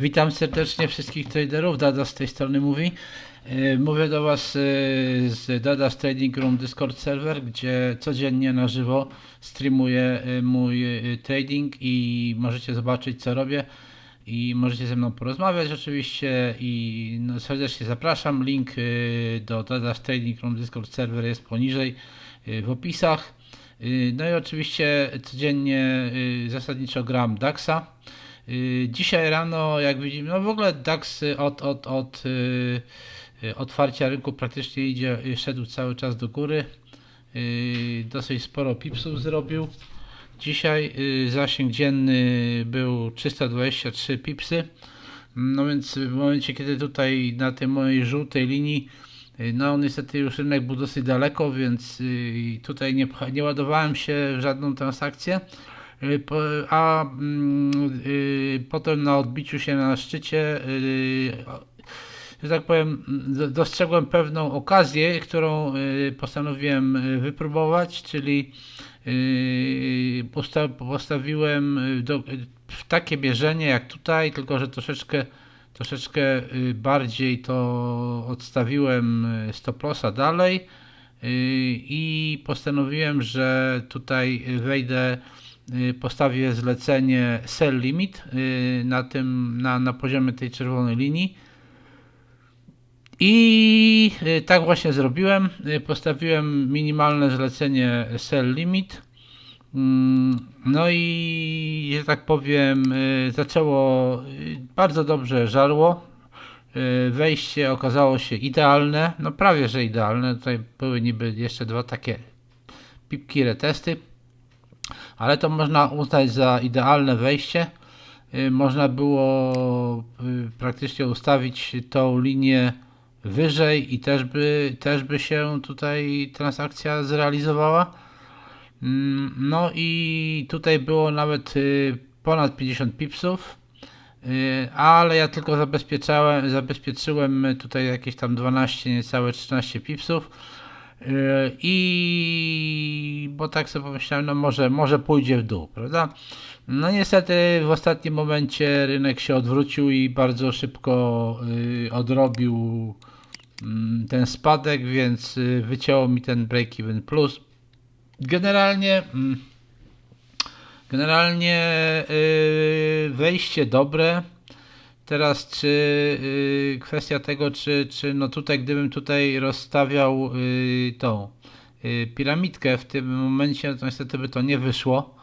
Witam serdecznie wszystkich traderów. Dada z tej strony mówi. E, Mówię do Was e, z Dada Trading Room Discord server, gdzie codziennie na żywo streamuję e, mój trading i możecie zobaczyć co robię i możecie ze mną porozmawiać oczywiście i no, serdecznie zapraszam. Link do Dada Trading Room Discord server jest poniżej w opisach. No i oczywiście codziennie zasadniczo gram DAXa. Y, Dzisiaj rano, jak widzimy, no w ogóle DAX od, od, od y, otwarcia rynku praktycznie idzie, y, szedł cały czas do góry. Dosyć sporo pipsów zrobił. Dzisiaj zasięg dzienny był 323 pipsy. No więc w momencie, kiedy tutaj na tej mojej żółtej linii, no niestety już rynek był dosyć daleko, więc tutaj nie, nie ładowałem się w żadną transakcję. Y, A mm, y, potem na odbiciu się na szczycie, y, że tak powiem, do- dostrzegłem pewną okazję, którą postanowiłem wypróbować, czyli posta- postawiłem w takie bierzenie jak tutaj, tylko że troszeczkę troszeczkę bardziej to odstawiłem stop lossa dalej i postanowiłem, że tutaj wejdę postawię zlecenie sell limit y, na tym na, na poziomie tej czerwonej linii i y, tak właśnie zrobiłem. Y, Postawiłem minimalne zlecenie sell limit. Mm, No i że tak powiem, y, zaczęło y, bardzo dobrze żarło. Y, Wejście okazało się idealne, no prawie że idealne. Tutaj były niby jeszcze dwa takie pipki retesty, ale to można uznać za idealne wejście. Y, Można było y, praktycznie ustawić tą linię wyżej i też by, też by się tutaj transakcja zrealizowała. Mm, No i tutaj było nawet y, ponad 50 pipsów, ale ja tylko zabezpieczałem, zabezpieczyłem tutaj jakieś tam 12, niecałe 13 pipsów. Y, I bo tak sobie pomyślałem, no może, może pójdzie w dół, prawda? No niestety w ostatnim momencie rynek się odwrócił i bardzo szybko y, odrobił mm, ten spadek, więc y, wycięło mi ten break-even plus. Generalnie mm, generalnie wejście dobre. Teraz czy y, kwestia tego, czy, czy no tutaj gdybym tutaj rozstawiał y, tą y, piramidkę w tym momencie, to niestety by to nie wyszło.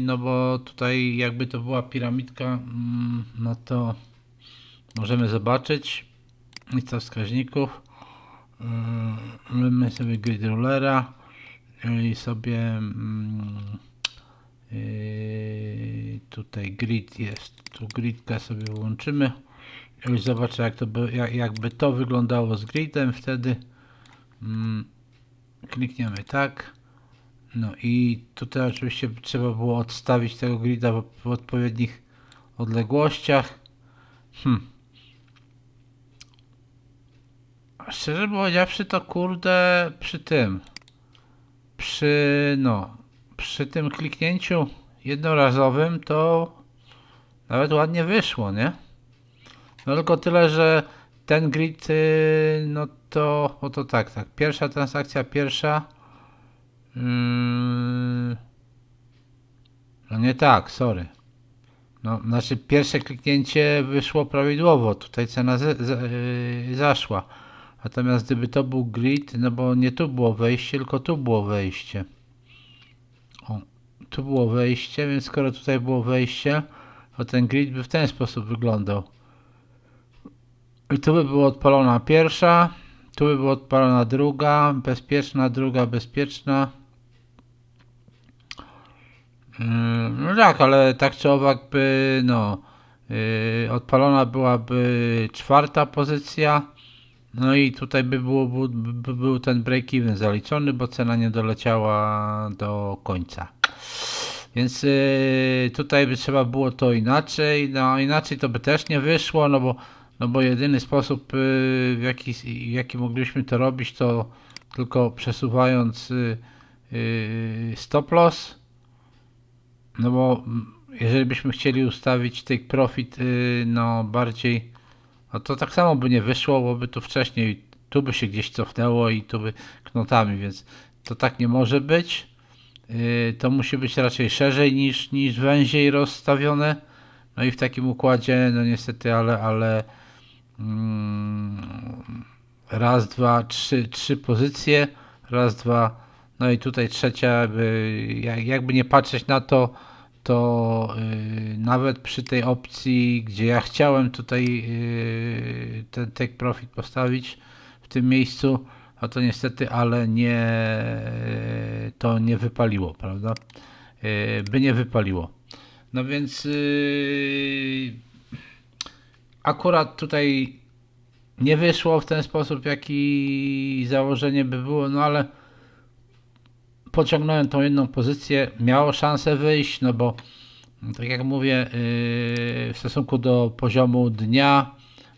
No bo tutaj jakby to była piramidka, mm, no to możemy zobaczyć lista wskaźników. Yy, My sobie grid rulera i sobie mm, tutaj grid jest. Tu gridkę sobie włączymy. Już zobaczę jak to by, jak, jakby to wyglądało z gridem wtedy. Mm, klikniemy tak. No i tutaj oczywiście trzeba było odstawić tego grida w, odpowiednich odległościach. Hmm. Szczerze powiedziawszy, to kurde przy tym, przy no, przy tym kliknięciu jednorazowym to nawet ładnie wyszło, nie? No tylko tyle, że ten grid, y, no to, o to tak, tak, pierwsza transakcja, pierwsza, yy, no nie tak, sorry. No, znaczy pierwsze kliknięcie wyszło prawidłowo, tutaj cena z, z, yy, zaszła. Natomiast gdyby to był grid, no bo nie tu było wejście, tylko tu było wejście. Tu było wejście, więc skoro tutaj było wejście, to ten grid by w ten sposób wyglądał. I tu by była odpalona pierwsza, tu by była odpalona druga, bezpieczna, druga bezpieczna. Yy, No tak, ale tak czy owak by, no, yy, odpalona byłaby czwarta pozycja. No i tutaj by, było, by, by był ten break-even zaliczony, bo cena nie doleciała do końca. Więc yy, tutaj by trzeba było to inaczej. No inaczej to by też nie wyszło, no bo, no bo jedyny sposób, yy, w, jaki, w jaki mogliśmy to robić, to tylko przesuwając yy, stop loss. No bo mm, jeżeli byśmy chcieli ustawić take profit y, no bardziej, no to tak samo by nie wyszło, bo by tu wcześniej, tu by się gdzieś cofnęło i tu by knotami, więc to tak nie może być. Y, to musi być raczej szerzej niż, niż węziej rozstawione. No i w takim układzie, no niestety, ale, ale mm, raz, dwa, trzy, trzy pozycje, raz, dwa, no i tutaj trzecia, jakby nie patrzeć na to, to yy, nawet przy tej opcji, gdzie ja chciałem tutaj yy, ten take profit postawić w tym miejscu, no to niestety, ale nie to nie wypaliło, prawda? Yy, by nie wypaliło. No więc yy, akurat tutaj nie wyszło w ten sposób, jaki założenie by było, no ale pociągnąłem tą jedną pozycję, miało szansę wyjść, no bo tak jak mówię, yy, w stosunku do poziomu dnia,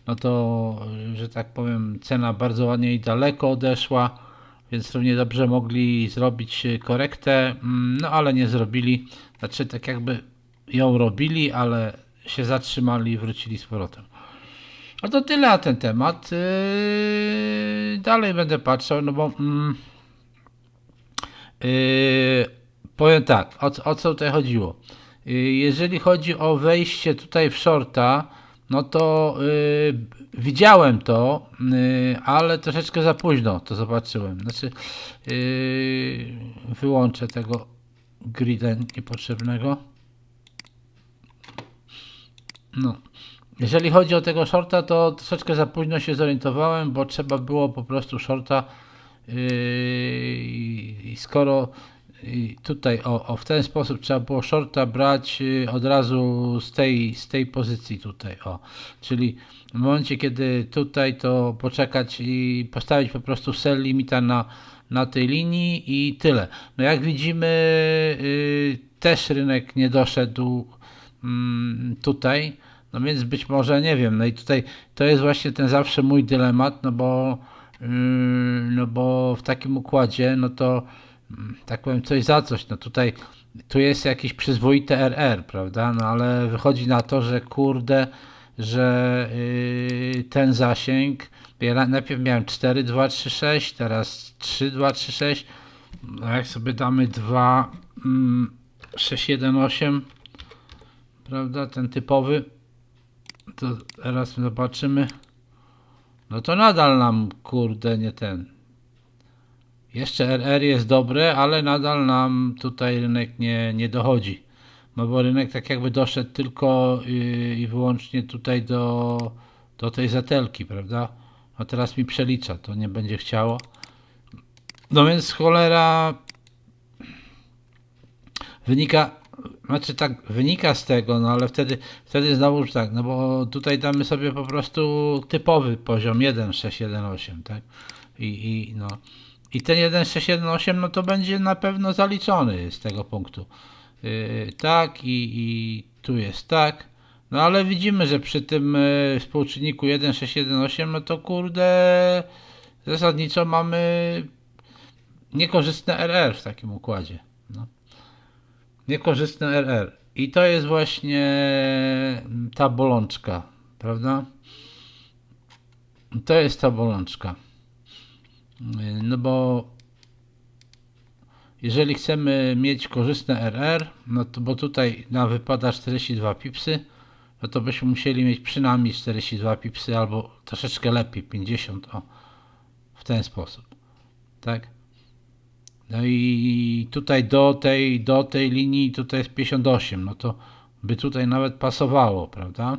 no to, że tak powiem, cena bardzo ładnie i daleko odeszła, więc równie dobrze mogli zrobić korektę, mm, no ale nie zrobili. Znaczy, tak jakby ją robili, ale się zatrzymali i wrócili z powrotem. No to tyle na ten temat. Yy, dalej będę patrzał, no bo. Yy, powiem tak, o, o co tutaj chodziło. Yy, jeżeli chodzi o wejście tutaj w shorta, no to yy, widziałem to, yy, ale troszeczkę za późno to zobaczyłem. Znaczy, yy, wyłączę tego grida niepotrzebnego. No. Jeżeli chodzi o tego shorta, to troszeczkę za późno się zorientowałem, bo trzeba było po prostu shorta I skoro tutaj o, o, w ten sposób trzeba było shorta brać yy, od razu z tej, z tej pozycji tutaj, o. Czyli w momencie, kiedy tutaj to poczekać i postawić po prostu sell limita na, na tej linii i tyle. No jak widzimy, yy, też rynek nie doszedł mm, tutaj, no więc być może, nie wiem, no i tutaj to jest właśnie ten zawsze mój dylemat, no bo Yy, no bo w takim układzie, no to tak powiem coś za coś, no tutaj tu jest jakiś przyzwoity RR, prawda, no ale wychodzi na to, że kurde, że yy, ten zasięg, ja najpierw miałem 4, 2, 3, 6, teraz 3, 2, 3, 6, no jak sobie damy 2, mm, 6, 1, 8, prawda, ten typowy, to teraz zobaczymy, no to nadal nam, kurde, nie ten. Jeszcze RR jest dobre, ale nadal nam tutaj rynek nie, nie dochodzi. No bo rynek tak jakby doszedł tylko i, i wyłącznie tutaj do, do tej zatelki, prawda? A teraz mi przelicza, to nie będzie chciało. No więc cholera wynika znaczy tak wynika z tego, no ale wtedy, wtedy znowu tak, no bo tutaj damy sobie po prostu typowy poziom 1618, tak? I, i no. I ten 1618 no to będzie na pewno zaliczony z tego punktu. Yy, tak i, i tu jest tak. No ale widzimy, że przy tym yy, współczynniku 1618 no to kurde zasadniczo mamy niekorzystne RR w takim układzie. No niekorzystny RR. I to jest właśnie ta bolączka, prawda? To jest ta bolączka. No bo jeżeli chcemy mieć korzystne RR, no to bo tutaj nam wypada 42 pipsy, no to byśmy musieli mieć przynajmniej 42 pipsy albo troszeczkę lepiej 50 o w ten sposób. Tak? No i tutaj do tej, do tej linii tutaj jest 58, no to by tutaj nawet pasowało, prawda?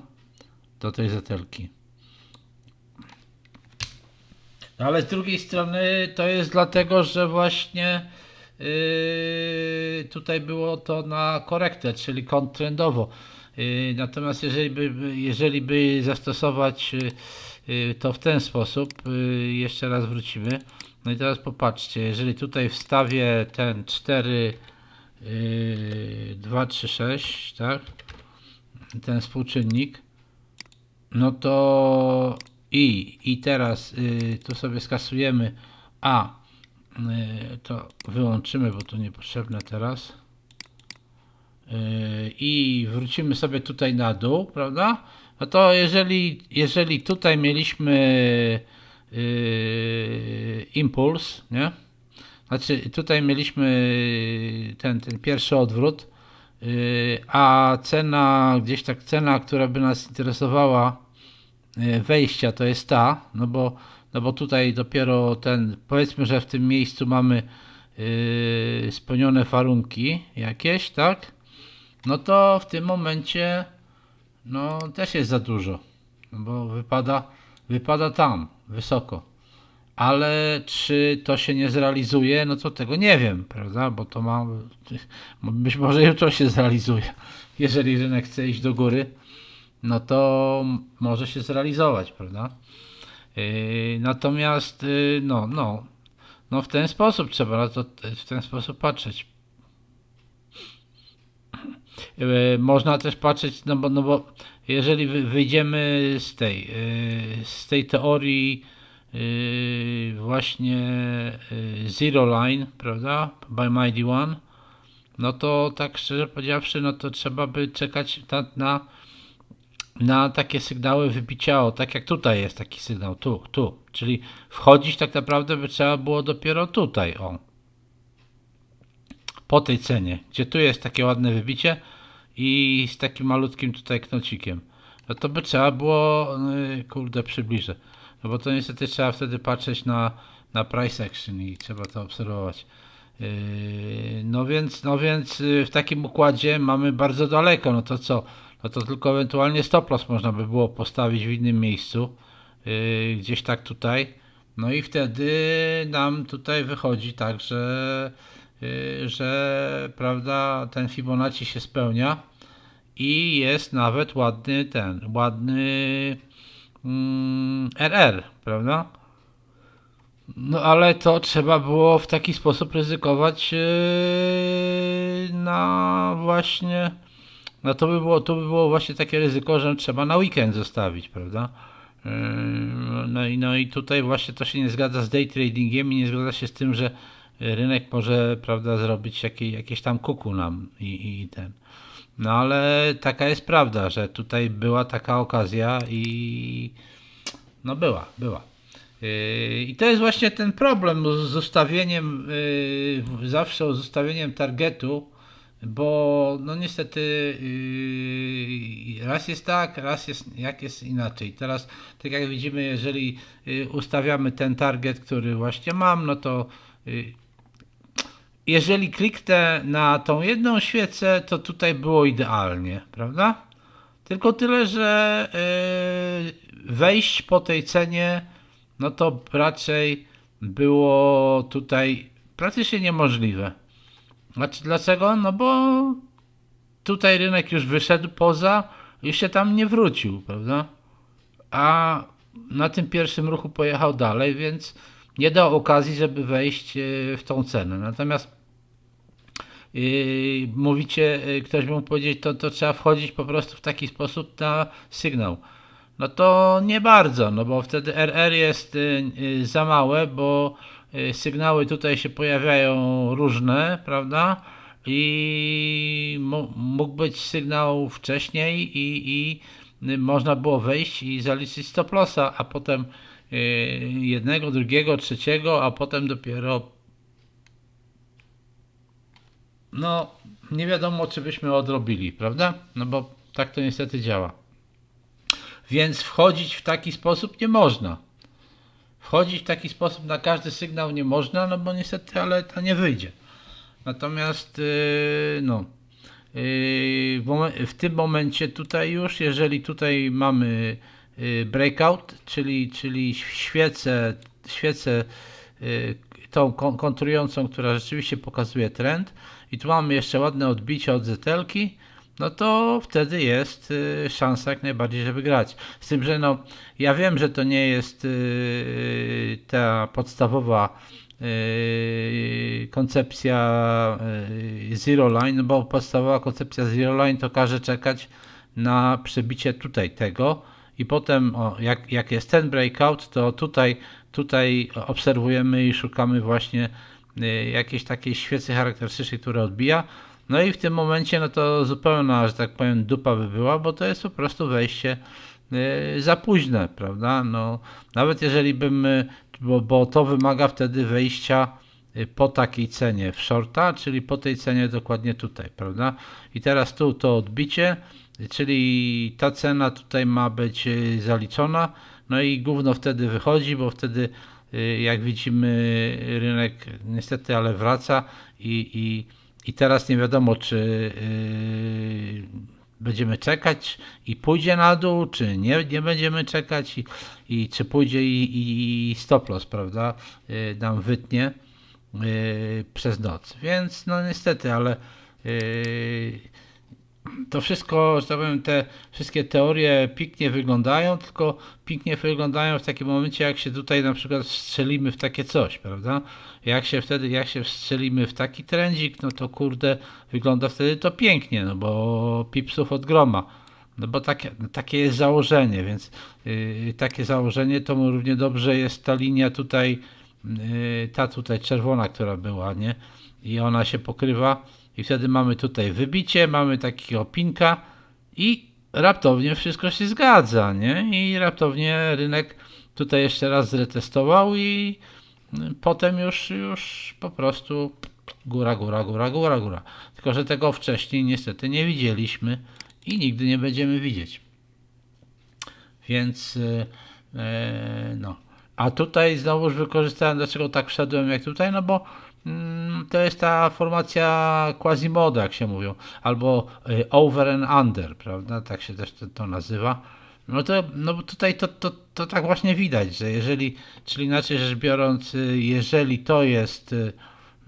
Do tej zatelki. No ale z drugiej strony to jest dlatego, że właśnie yy, tutaj było to na korektę, czyli kąt trendowo. Yy, natomiast jeżeli by, jeżeli by zastosować yy, to w ten sposób, yy, jeszcze raz wrócimy, no i teraz popatrzcie, jeżeli tutaj wstawię ten 4, yy, 2, 3, 6, tak? Ten współczynnik, no to i, i teraz yy, tu sobie skasujemy A, yy, to wyłączymy, bo to niepotrzebne teraz. i wrócimy sobie tutaj na dół, prawda? No to jeżeli, jeżeli tutaj mieliśmy yy, impuls, nie? Znaczy tutaj mieliśmy ten, ten pierwszy odwrót, yy, a cena, gdzieś tak cena, która by nas interesowała wejścia to jest ta, no bo, no bo tutaj dopiero ten, powiedzmy, że w tym miejscu mamy yy, spełnione warunki jakieś, tak? No to w tym momencie no też jest za dużo, no bo wypada, wypada tam, wysoko. Ale czy to się nie zrealizuje, no to tego nie wiem, prawda? Bo to ma, być może jutro się zrealizuje. Jeżeli rynek chce iść do góry, no to może się zrealizować, prawda? Yy, natomiast, yy, no, no, no w ten sposób trzeba na to w ten sposób patrzeć. Yy, można też patrzeć, no bo, no bo jeżeli wyjdziemy z tej, z tej teorii właśnie Zero Line, prawda, by Mighty One, no to tak szczerze powiedziawszy, no to trzeba by czekać na, na, na takie sygnały wybicia, o, tak jak tutaj jest taki sygnał, tu, tu, czyli wchodzić tak naprawdę by trzeba było dopiero tutaj, o, po tej cenie, gdzie tu jest takie ładne wybicie, i z takim malutkim tutaj knocikiem. No to by trzeba było, yy, kurde, przybliżę. No bo to niestety trzeba wtedy patrzeć na, na price action i trzeba to obserwować. Yy, no więc, no więc yy, w takim układzie mamy bardzo daleko. No to co? No to tylko ewentualnie stop loss można by było postawić w innym miejscu. Yy, gdzieś tak tutaj. No i wtedy nam tutaj wychodzi tak, że Y, że prawda, ten Fibonacci się spełnia i jest nawet ładny ten, ładny mm, RR, prawda? No ale to trzeba było w taki sposób ryzykować yy, na właśnie no to by było, to by było właśnie takie ryzyko, że trzeba na weekend zostawić, prawda? Yy, no i, no i tutaj właśnie to się nie zgadza z day tradingiem i nie zgadza się z tym, że rynek może, prawda, zrobić jakieś, tam kuku nam i, i ten. No ale taka jest prawda, że tutaj była taka okazja i no była, była. Yy, I to jest właśnie ten problem z ustawieniem, yy, zawsze z ustawieniem targetu, bo no niestety yy, raz jest tak, raz jest jak jest inaczej. Teraz, tak jak widzimy, jeżeli ustawiamy ten target, który właśnie mam, no to jeżeli kliknę na tą jedną świecę, to tutaj było idealnie, prawda? Tylko tyle, że yy, wejść po tej cenie, no to raczej było tutaj praktycznie niemożliwe. Znaczy dlaczego? No bo tutaj rynek już wyszedł poza, już się tam nie wrócił, prawda? A na tym pierwszym ruchu pojechał dalej, więc nie dał okazji, żeby wejść yy, w tą cenę. Natomiast Yy, mówicie, yy, ktoś mógł powiedzieć, to, to trzeba wchodzić po prostu w taki sposób na sygnał. No to nie bardzo, no bo wtedy RR jest yy, za małe, bo sygnały tutaj się pojawiają różne, prawda? I mógł być sygnał wcześniej i, i można było wejść i zaliczyć stop lossa, a potem jednego, drugiego, trzeciego, a potem dopiero no nie wiadomo, czy byśmy odrobili, prawda? No bo tak to niestety działa. Więc wchodzić w taki sposób nie można. Wchodzić w taki sposób na każdy sygnał nie można, no bo niestety, ale to nie wyjdzie. Natomiast, yy, no, yy, w tym momencie tutaj już, jeżeli tutaj mamy yy, breakout, czyli, czyli świecę, świecę tą kontrującą, która rzeczywiście pokazuje trend i tu mamy jeszcze ładne odbicie od zetelki, no to wtedy jest y, szansa jak najbardziej, żeby grać. Z tym, że no, ja wiem, że to nie jest y, ta podstawowa y, koncepcja Zero Line, bo podstawowa koncepcja Zero Line to każe czekać na przebicie tutaj tego i potem o, jak, jak jest ten breakout, to tutaj Tutaj obserwujemy i szukamy właśnie y, jakiejś takiej świecy charakterystycznej, która odbija. No i w tym momencie, no to zupełna, że tak powiem, dupa by była, bo to jest po prostu wejście y, za późne, prawda? No, nawet jeżeli bym, y, bo, bo to wymaga wtedy wejścia y, po takiej cenie w shorta, czyli po tej cenie dokładnie tutaj, prawda? I teraz tu to odbicie, czyli ta cena tutaj ma być zaliczona, no i gówno wtedy wychodzi, bo wtedy jak widzimy rynek niestety, ale wraca i, i i teraz nie wiadomo, czy yy, będziemy czekać i pójdzie na dół, czy nie, nie będziemy czekać i, i czy pójdzie i, i stop loss, prawda, yy, nam wytnie yy, przez noc. Więc no niestety, ale yy, to wszystko, że tak powiem, te wszystkie teorie pięknie wyglądają, tylko pięknie wyglądają w takim momencie, jak się tutaj na przykład strzelimy w takie coś, prawda? Jak się wtedy, jak się strzelimy w taki trendzik, no to kurde, wygląda wtedy to pięknie, no bo pipsów od groma. No bo takie, no takie jest założenie, więc yy, takie założenie to równie dobrze jest ta linia tutaj, yy, ta tutaj czerwona, która była, nie? I ona się pokrywa i wtedy mamy tutaj wybicie, mamy takiego pinka i raptownie wszystko się zgadza, nie? I raptownie rynek tutaj jeszcze raz zretestował i potem już, już po prostu góra, góra, góra, góra, góra. Tylko, że tego wcześniej niestety nie widzieliśmy i nigdy nie będziemy widzieć. Więc yy, no. A tutaj znowuż wykorzystałem, dlaczego tak wszedłem jak tutaj, no bo to jest ta formacja quasi-moda, jak się mówią, albo y, over and under, prawda, tak się też to, to nazywa. No to no tutaj to, to, to tak właśnie widać, że jeżeli, czyli inaczej rzecz biorąc, y, jeżeli to jest, y,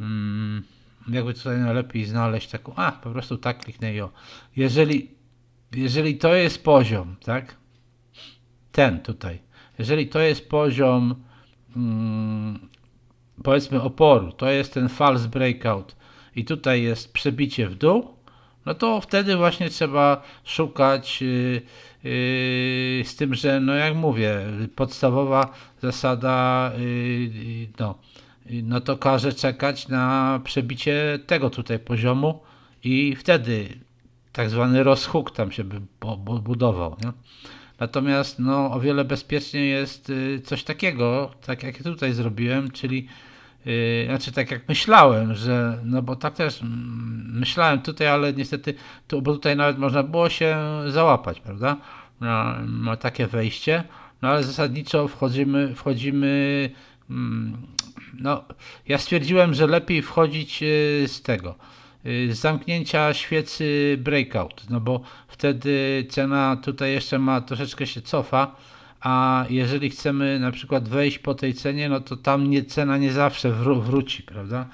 mm, jakby tutaj najlepiej znaleźć taką, a po prostu tak kliknę i. Jeżeli, jeżeli to jest poziom, tak, ten tutaj, jeżeli to jest poziom mm, powiedzmy oporu, to jest ten false breakout i tutaj jest przebicie w dół, no to wtedy właśnie trzeba szukać yy, yy, z tym, że no jak mówię, podstawowa zasada yy, no, no to każe czekać na przebicie tego tutaj poziomu i wtedy tak zwany rozhuk tam się by budował. Nie? Natomiast no, o wiele bezpieczniej jest y, coś takiego, tak jak tutaj zrobiłem, czyli yy, znaczy tak jak myślałem, że no bo tak też myślałem tutaj, ale niestety tu, bo tutaj nawet można było się załapać, prawda? Na, na takie wejście, no ale zasadniczo wchodzimy, wchodzimy mm, no ja stwierdziłem, że lepiej wchodzić y, z tego Y, zamknięcia świecy breakout, no bo wtedy cena tutaj jeszcze ma troszeczkę się cofa, a jeżeli chcemy na przykład wejść po tej cenie, no to tam nie, cena nie zawsze wró wróci, prawda?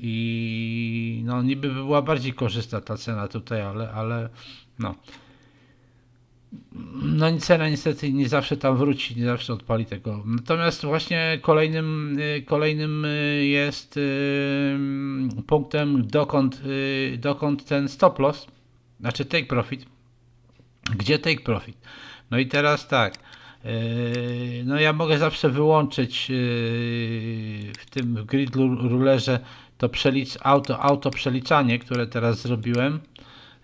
I no niby by była bardziej korzystna ta cena tutaj, ale, ale no no cena niestety nie zawsze tam wróci, nie zawsze odpali tego. Natomiast właśnie kolejnym, y, kolejnym y, jest y, punktem dokąd, dokąd ten stop loss, znaczy take profit. Gdzie take profit? No i teraz tak, no ja mogę zawsze wyłączyć w tym grid rulerze to przelicz, auto, auto przeliczanie, które teraz zrobiłem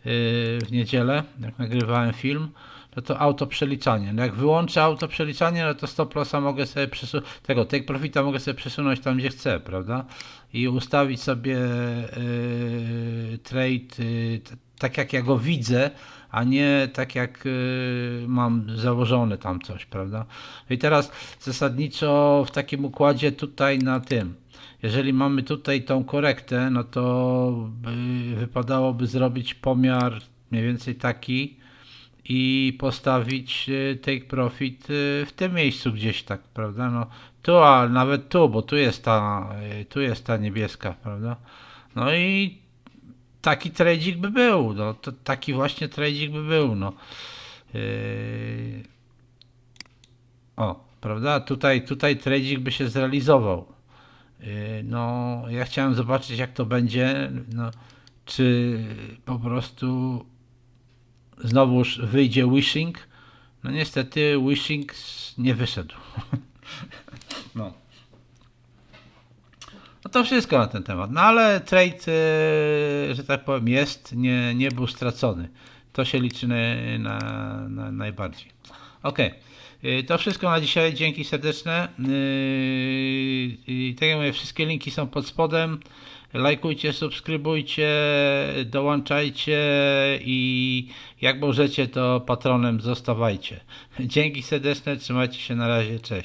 w niedzielę, jak nagrywałem film no to auto przeliczanie. No jak wyłączę auto przeliczanie, no to stop lossa mogę sobie przesunąć, tego take profita mogę sobie przesunąć tam gdzie chcę, prawda? I ustawić sobie yy, trade yy, tak jak ja go widzę, a nie tak jak yy, mam założone tam coś, prawda? I teraz zasadniczo w takim układzie tutaj na tym, jeżeli mamy tutaj tą korektę, no to wypadałoby zrobić pomiar mniej więcej taki, i postawić y, take profit y, w tym miejscu gdzieś tak, prawda? No tu, a nawet tu, bo tu jest ta, y, tu jest ta niebieska, prawda? No i taki trading by był, no to taki właśnie trading by był, no. Yy... O, prawda? Tutaj, tutaj trading by się zrealizował. No, ja chciałem zobaczyć, jak to będzie, no, czy po prostu znowuż wyjdzie Wishing. No niestety Wishing nie wyszedł. No. No to wszystko na ten temat. No ale trade, e, że tak powiem, jest, nie, nie był stracony. To się liczy na, na, na najbardziej. Ok. To wszystko na dzisiaj. Dzięki serdeczne. Yy, i Tak jak mówię, wszystkie linki są pod spodem. Lajkujcie, subskrybujcie, dołączajcie i jak możecie, to patronem zostawajcie. Dzięki serdeczne, trzymajcie się na razie, cześć.